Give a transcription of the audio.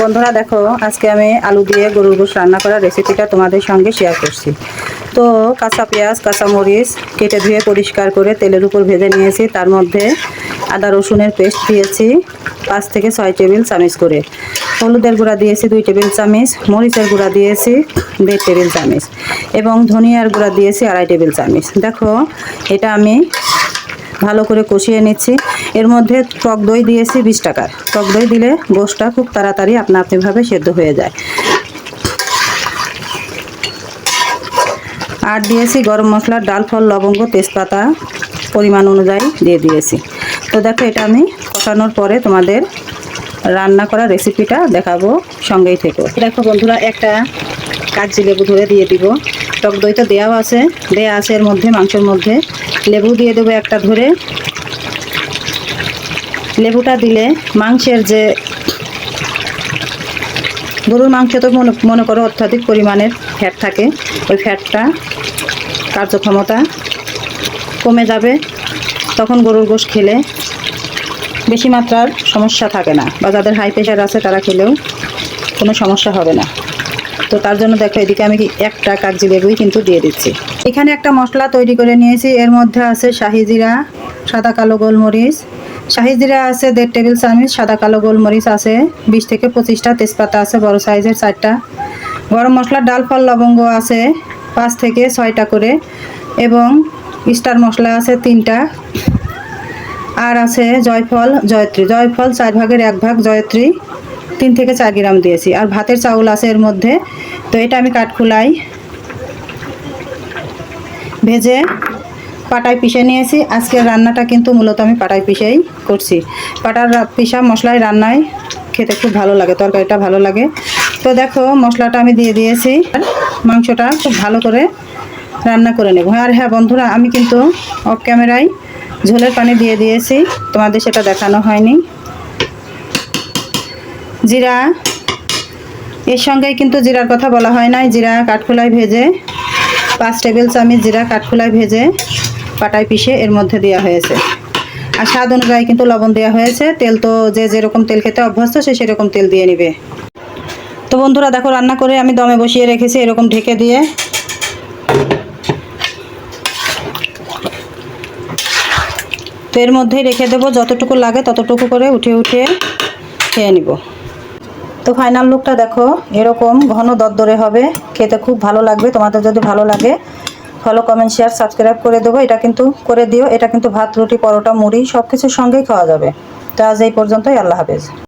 বন্ধুরা দেখো, আজকে আমি আলু দিয়ে গরুর গোশ রান্না করার রেসিপিটা তোমাদের সঙ্গে শেয়ার করছি। তো কাঁচা পেঁয়াজ, কাঁচা মরিচ কেটে ধুয়ে পরিষ্কার করে তেলের উপর ভেজে নিয়েছি। তার মধ্যে আদা, রসুনের পেস্ট দিয়েছি, পাঁচ থেকে ছয় টেবিল চামচ করে। হলুদের গুঁড়া দিয়েছি, দুই টেবিল চামচ। মরিচের গুঁড়া দিয়েছি, দেড় টেবিল চামচ। এবং ধনিয়ার গুঁড়া দিয়েছি, আড়াই টেবিল চামচ। দেখো, এটা আমি ভালো করে কষিয়ে নিচ্ছি। এর মধ্যে টক দই দিয়েছি বিশ টাকার টক দই দিলে গোশটা খুব তাড়াতাড়ি আপনা আপনিভাবে সেদ্ধ হয়ে যায়। আর দিয়েছি গরম মশলা ডাল, ফল, লবঙ্গ, তেজপাতা পরিমাণ অনুযায়ী দিয়ে দিয়েছি। তো দেখো, এটা আমি কষানোর পরে তোমাদের রান্না করা রেসিপিটা দেখাবো সঙ্গেই থেকে। দেখো বন্ধুরা, একটা কাগজি লেবু ধরে দিয়ে দিব। টক দই তো দেওয়াও আছে, দেয়া আছে এর মধ্যে, মাংসের মধ্যে। লেবু দিয়ে দেবো একটা ধরে। লেবুটা দিলে মাংসের যে গরুর মাংস তো মনে মনে করো অত্যাধিক পরিমাণের ফ্যাট থাকে, ওই ফ্যাটটা কার্যক্ষমতা কমে যাবে, তখন গরুর গোশ খেলে বেশি মাত্রার সমস্যা থাকে না, বা যাদের হাই প্রেশার আছে তারা খেলেও কোনো সমস্যা হবে না। তো তার জন্য দেখো এদিকে আমি একটা কাগজি লেবুই কিন্তু দিয়ে দিচ্ছি। এখানে একটা মশলা তৈরি করে নিয়েছি। এর মধ্যে আছে শাহিজিরা সাদা কালো গোলমরিচ। শাহিজিরা আছে দেড় টেবিল চামচ, সাদা কালো গোলমরিচ আছে বিশ থেকে পঁচিশটা। তেজপাতা আছে, বড় সাইজের চারটা। গরম মশলা ডাল ফল লবঙ্গ আছে পাঁচ থেকে ছয়টা করে এবং স্টার মশলা আছে তিনটা। আর আছে জয়ফল, জয়ত্রী। জয়ফল চার ভাগের এক ভাগ জয়ত্রী। তিন থেকে চার গ্রাম দিয়েছি। আর ভাতের চাউল আছে এর মধ্যে। তো এটা আমি কাঠখোলাই ভেজে পাটায় পিষে নিয়েছি। আজকের রান্নাটা কিন্তু মূলত আমি পাটায় পিষেই করছি। পাটার পিষা মশলায় রান্নায় খেতে খুব ভালো লাগে, তরকারিটা ভালো লাগে। তো দেখো, মশলাটা আমি দিয়ে দিয়েছি। মাংসটা খুব ভালো করে রান্না করে নেব। আর হ্যাঁ বন্ধুরা, আমি কিন্তু অফ ক্যামেরায় ঝোলের পানি দিয়ে দিয়েছি। তোমাদের সেটা দেখানো হয়নি। জিরা, এর সঙ্গেই কিন্তু জিরার কথা বলা হয় নাই। জিরা কাঠখোলায় ভেজে, পাঁচ টেবিল চামচ জিরা কাঠখোলায় ভেজে পাটায় পিষে এর মধ্যে দেওয়া হয়েছে। আর স্বাদ অনুযায়ী কিন্তু লবণ দেওয়া হয়েছে। তেল তো যে যেরকম তেল খেতে অভ্যস্ত, সে সেরকম তেল দিয়ে নিবে। তো বন্ধুরা, দেখো, রান্না করে আমি দমে বসিয়ে রেখেছি এরকম ঢেকে দিয়ে। তো এর মধ্যেই রেখে দেবো, যতটুকু লাগে ততটুকু করে উঠে উঠে খেয়ে নিব। তো ফাইনাল লুকটা দেখো, এরকম ঘন দরদরে হবে, খেতে খুব ভালো লাগবে, তোমাদের যদি ভালো লাগে ফলো কমেন্ট শেয়ার সাবস্ক্রাইব করে দেবো, এটা কিন্তু করে দিও, এটা কিন্তু ভাত, রুটি, পরোটা, মুড়ি সব কিছুর সঙ্গেই খাওয়া যাবে। তো আজ এই পর্যন্তই, আল্লাহ হাফেজ।